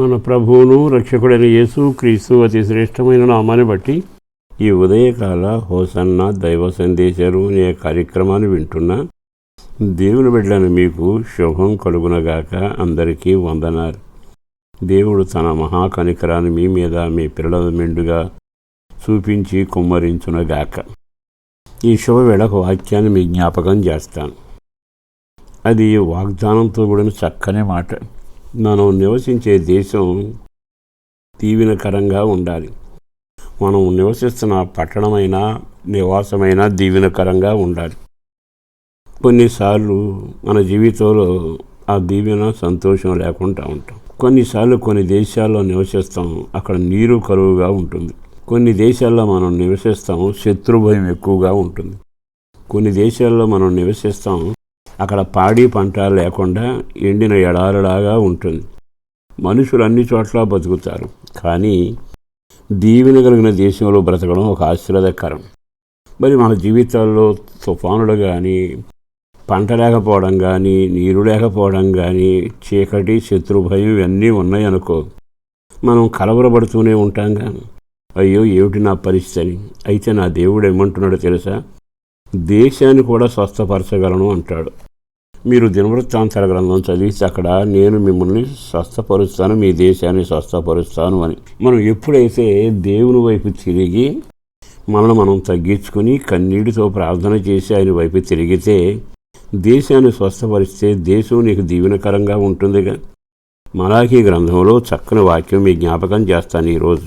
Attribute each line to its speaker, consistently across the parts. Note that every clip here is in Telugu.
Speaker 1: మన ప్రభువును రక్షకుడైన యేసు క్రీస్తు అతి శ్రేష్టమైన నామాన్ని బట్టి ఈ ఉదయకాల హోసన్న దైవ సందేశాలు అనే కార్యక్రమాన్ని వింటున్న. దేవుని బిడ్డలను మీకు శుభం కలుగునగాక అందరికీ వందనారు దేవుడు తన మహాకనికరాన్ని మీ మీద మీ పిల్లల మెండుగా చూపించి కుమ్మరించునగాక. ఈ శుభవేళకు వాక్యాన్ని మీ జ్ఞాపకం చేస్తాను. అది వాగ్దానంతో కూడిన చక్కని మాట. మనం నివసించే దేశం దీవెనకరంగా ఉండాలి. మనం నివసిస్తున్న పట్టణమైన నివాసమైన దీవెనకరంగా ఉండాలి. కొన్నిసార్లు మన జీవితంలో ఆ దీవెన సంతోషం లేకుండా ఉంటాం. కొన్నిసార్లు కొన్ని దేశాల్లో నివసిస్తాం అక్కడ నీరు కరువుగా ఉంటుంది. కొన్ని దేశాల్లో మనం నివసిస్తాం శత్రుభయం ఎక్కువగా ఉంటుంది. కొన్ని దేశాల్లో మనం నివసిస్తాం అక్కడ పాడి పంట లేకుండా ఎండిన ఎడారులాగా ఉంటుంది. మనుషులు అన్ని చోట్ల బతుకుతారు. కానీ దీవెన కలిగిన దేశంలో బ్రతకడం ఒక ఆశీర్వాదకరం మరి మన జీవితాల్లో తుఫానులు కానీ పంట లేకపోవడం కానీ నీరు లేకపోవడం కానీ చీకటి శత్రుభయం ఇవన్నీ ఉన్నాయనుకో మనం కలవరపడుతూనే ఉంటాంగా అయ్యో ఏమిటి నా పరిస్థితి? అయితే నా దేవుడు ఏమంటున్నాడో తెలుసా? దేశాన్ని కూడా స్వస్థపరచగలను అంటాడు. మీరు దినవృత్తాంతర గ్రంథం చదివితే అక్కడ నేను మిమ్మల్ని స్వస్థపరుస్తాను మీ దేశాన్ని స్వస్థపరుస్తాను అని. మనం ఎప్పుడైతే దేవుని వైపు తిరిగి మనల్ని మనం తగ్గించుకుని కన్నీటితో ప్రార్థన చేసి ఆయన వైపు తిరిగితే దేశాన్ని స్వస్థపరిస్తే దేశం నీకు దీవెనకరంగా ఉంటుందిగా మలాఖీ గ్రంథంలో చక్కని వాక్యం మీ జ్ఞాపకం చేస్తాను ఈరోజు.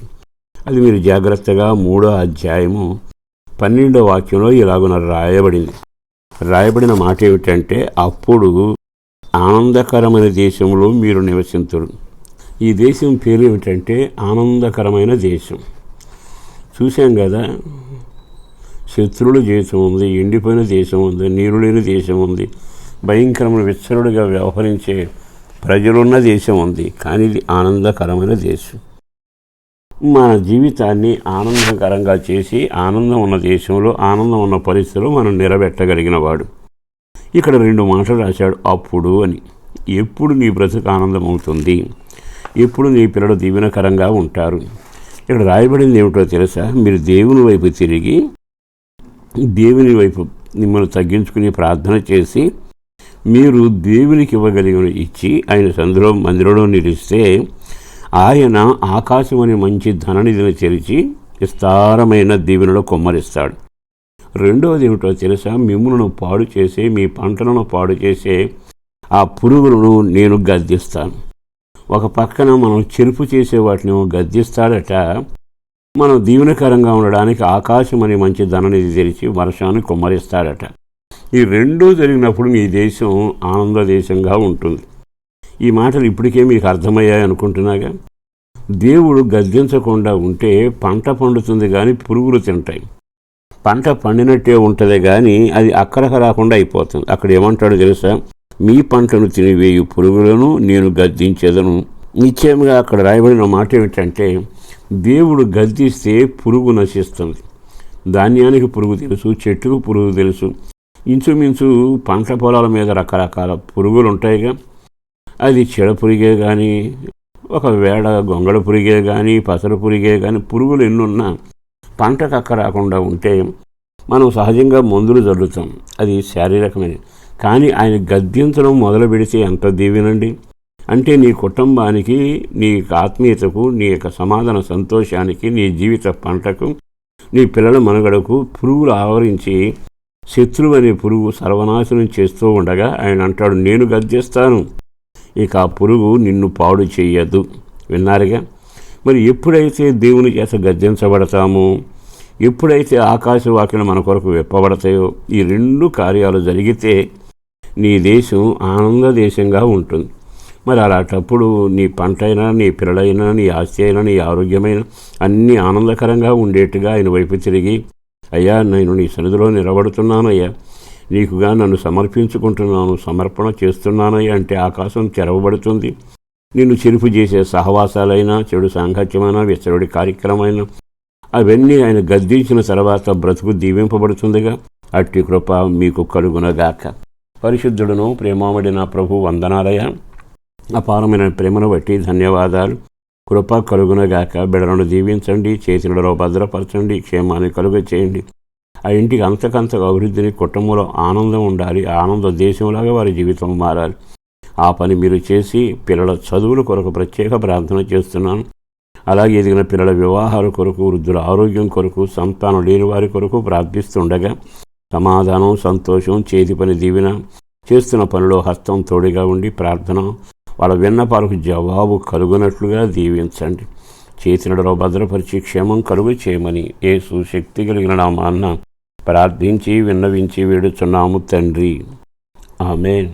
Speaker 1: అది మీరు జాగ్రత్తగా మూడో అధ్యాయము పన్నెండో వాక్యంలో ఇలాగున రాయబడింది. రాయబడిన మాట ఏమిటంటే అప్పుడు ఆనందకరమైన దేశంలో మీరు నివసించరు ఈ దేశం పేరు ఏమిటంటే ఆనందకరమైన దేశం. చూశాం కదా శత్రువుల దేశం ఉంది ఎండిపోయిన దేశం ఉంది నీరు లేని దేశం ఉంది భయంకరమైన విచ్చరుడిగా వ్యవహరించే ప్రజలున్న దేశం ఉంది కానీ ఇది ఆనందకరమైన దేశం. మన జీవితాన్ని ఆనందకరంగా చేసి ఆనందం ఉన్న దేశంలో ఆనందం ఉన్న పరిస్థితిలో మనం నిలబెట్టగలిగిన వాడు ఇక్కడ రెండు మాటలు రాశాడు అప్పుడు అని. ఎప్పుడు నీ బ్రతుకు ఆనందం అవుతుంది ఎప్పుడు నీ పిల్లలు దీవెనకరంగా ఉంటారు? ఇక్కడ రాయబడింది ఏమిటో తెలుసా? మీరు దేవుని వైపు తిరిగి దేవుని వైపు మిమ్మల్ని తగ్గించుకుని ప్రార్థన చేసి మీరు దేవునికి ఇవ్వగలిగిన ఇచ్చి ఆయన సందులో మందిరంలో నిలిస్తే ఆయన ఆకాశం అనే మంచి ధననిధిని తెరిచి విస్తారమైన దీవెనలో కొమ్మరిస్తాడు. రెండవది ఏమిటో తెలుసా? మిమ్మల్ని పాడు చేసే మీ పంటలను పాడు చేసే ఆ పురుగులను నేను గద్దిస్తాను. ఒక పక్కన మనం చెరుపు చేసే వాటిని గద్దిస్తాడట. మనం దీవెనకరంగా ఉండడానికి ఆకాశం అనే మంచి ధననిధి తెరిచి వర్షాన్ని కుమ్మరిస్తాడట. ఈ రెండూ జరిగినప్పుడు మీ దేశం ఆనంద దేశంగా ఉంటుంది. ఈ మాటలు ఇప్పటికే మీకు అర్థమయ్యాయి అనుకుంటున్నాగా? దేవుడు గద్దించకుండా ఉంటే పంట పండుతుంది కానీ పురుగులు తింటాయి. పంట పండినట్టే ఉంటుంది కానీ అది అక్కడక రాకుండా అయిపోతుంది. అక్కడ ఏమంటాడు తెలుసా? మీ పంటను తినివేయు పురుగులను నేను గద్దించేదను. నిశ్చయంగా అక్కడ రాయబడిన మాట ఏమిటంటే దేవుడు గద్దిస్తే పురుగు నశిస్తుంది. ధాన్యానికి పురుగు తెలుసు చెట్టుకు పురుగు తెలుసు. ఇంచుమించు పంట పొలాల మీద రకరకాల పురుగులు ఉంటాయిగా అది చెడ పురిగే కానీ ఒక వేడ గొంగళ పురిగే కానీ పసర పురిగే కానీ పురుగులు ఎన్నున్నా పంటకు అక్క రాకుండా ఉంటే మనం సహజంగా మందులు జల్లుతాం. అది శారీరకమైన కానీ ఆయన గద్దించడం మొదలు పెడితే ఎంత దీవెనండి? అంటే నీ కుటుంబానికి నీ ఆత్మీయతకు నీ యొక్క సమాధాన సంతోషానికి నీ జీవిత పంటకు నీ పిల్లల మనుగడకు పురుగులు ఆవరించి శత్రువు అనే పురుగు సర్వనాశనం చేస్తూ ఉండగా ఆయన అంటాడు నేను గద్దిస్తాను ఇక ఆ పురుగు నిన్ను పాడు చేయదు. విన్నారుగా? మరి ఎప్పుడైతే దేవుని చేత గద్దించబడతామో ఎప్పుడైతే ఆకాశవాక్యలు మన కొరకు విప్పబడతాయో ఈ రెండు కార్యాలు జరిగితే నీ దేశం ఆనంద దేశంగా ఉంటుంది. మరి అలాంటప్పుడు నీ పంట అయినా నీ పిల్లలైనా నీ ఆస్తి అయినా నీ ఆరోగ్యమైన అన్నీ ఆనందకరంగా ఉండేట్టుగా ఆయన వైపు తిరిగి అయ్యా నేను నీ సన్నిధిలో నిలబడుతున్నానయ్యా. నీకుగా నన్ను సమర్పించుకుంటున్నాను సమర్పణ చేస్తున్నానయ్యా అంటే ఆకాశం తెరవబడుతుంది నిన్ను చెరుపు చేసే సహవాసాలైనా చెడు సాంగత్యమైన విచ్చరుడి కార్యక్రమమైన అవన్నీ ఆయన గద్దించిన తర్వాత బ్రతుకు దీవింపబడుతుందిగా. అట్టి కృప మీకు కలుగునగాక. పరిశుద్ధుడును ప్రేమామడిన ప్రభు వందనాలయ. అపారమైన ప్రేమను బట్టి ధన్యవాదాలు. కృప కలుగునగాక. బిడలను దీవించండి చేతులలో భద్రపరచండి క్షేమాన్ని కలుగ చేయండి ఆ ఇంటికి అంతకంతకు అభివృద్ధిని కుటుంబంలో ఆనందం ఉండాలి ఆనంద దేశంలాగా వారి జీవితం మారాలి. ఆ పని మీరు చేసి పిల్లల చదువుల కొరకు ప్రత్యేక ప్రార్థన చేస్తున్నాను. అలాగే ఎదిగిన పిల్లల వివాహాల కొరకు వృద్ధుల ఆరోగ్యం కొరకు సంతానం లేని వారి కొరకు ప్రార్థిస్తుండగా సమాధానం సంతోషం చేతి పని దీవెన చేస్తున్న పనిలో హస్తం తోడుగా ఉండి ప్రార్థన వాళ్ళ విన్నపాలకు జవాబు కలుగునట్లుగా దీవించండి. చేతినడలో భద్రపరిచి క్షేమం కలుగు చేయమని ఏ సుశక్తి కలిగిన నామాన్న ప్రార్థించి విన్నవించి వేడుచున్నాము తండ్రి. ఆమెన్.